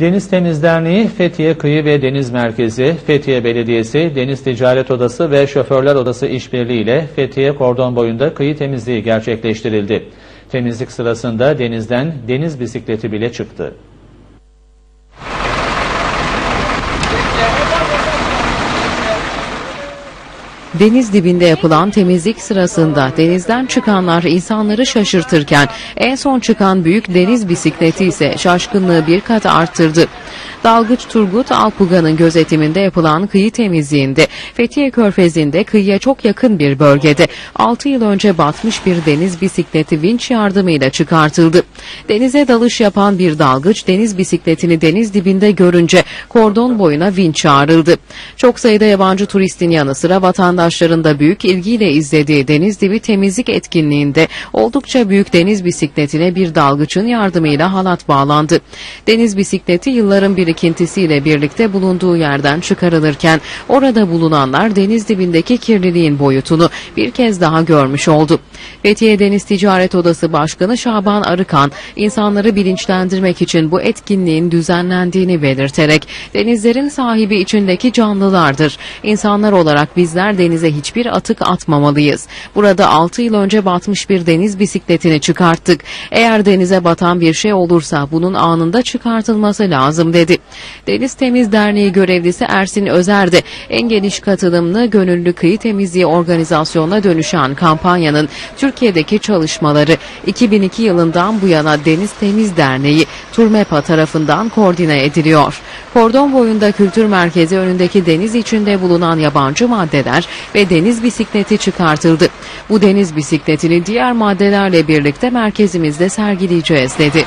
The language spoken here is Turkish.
Deniz Temiz Derneği, Fethiye Kıyı ve Deniz Merkezi, Fethiye Belediyesi, Deniz Ticaret Odası ve Şoförler Odası işbirliği ile Fethiye kordon boyunda kıyı temizliği gerçekleştirildi. Temizlik sırasında denizden deniz bisikleti bile çıktı. Deniz dibinde yapılan temizlik sırasında denizden çıkanlar insanları şaşırtırken en son çıkan büyük deniz bisikleti ise şaşkınlığı bir kat arttırdı. Dalgıç Turgut Alpuga'nın gözetiminde yapılan kıyı temizliğinde Fethiye Körfezi'nde kıyıya çok yakın bir bölgede 6 yıl önce batmış bir deniz bisikleti vinç yardımıyla çıkartıldı. Denize dalış yapan bir dalgıç deniz bisikletini deniz dibinde görünce kordon boyuna vinç çağrıldı. Çok sayıda yabancı turistin yanı sıra vatandaşların da büyük ilgiyle izlediği deniz dibi temizlik etkinliğinde oldukça büyük deniz bisikletine bir dalgıçın yardımıyla halat bağlandı. Deniz bisikleti yılların birikintisiyle birlikte bulunduğu yerden çıkarılırken orada bulunanlar deniz dibindeki kirliliğin boyutunu bir kez daha görmüş oldu. Fethiye Deniz Ticaret Odası Başkanı Şaban Arıkan insanları bilinçlendirmek için bu etkinliğin düzenlendiğini belirterek denizlerin sahibi içindeki canlılardır. İnsanlar olarak bizler denize hiçbir atık atmamalıyız. Burada 6 yıl önce batmış bir deniz bisikletini çıkarttık. Eğer denize batan bir şey olursa bunun anında çıkartılması lazım dedi. Deniz Temiz Derneği görevlisi Ersin Özer de en geniş katılımlı gönüllü kıyı temizliği organizasyonuna dönüşen kampanyanın Türkiye'deki çalışmaları 2002 yılından bu yana Deniz Temiz Derneği Turmepa tarafından koordine ediliyor. Kordon boyunda kültür merkezi önündeki deniz içinde bulunan yabancı maddeler ve deniz bisikleti çıkartıldı. Bu deniz bisikletini diğer maddelerle birlikte merkezimizde sergileyeceğiz dedi.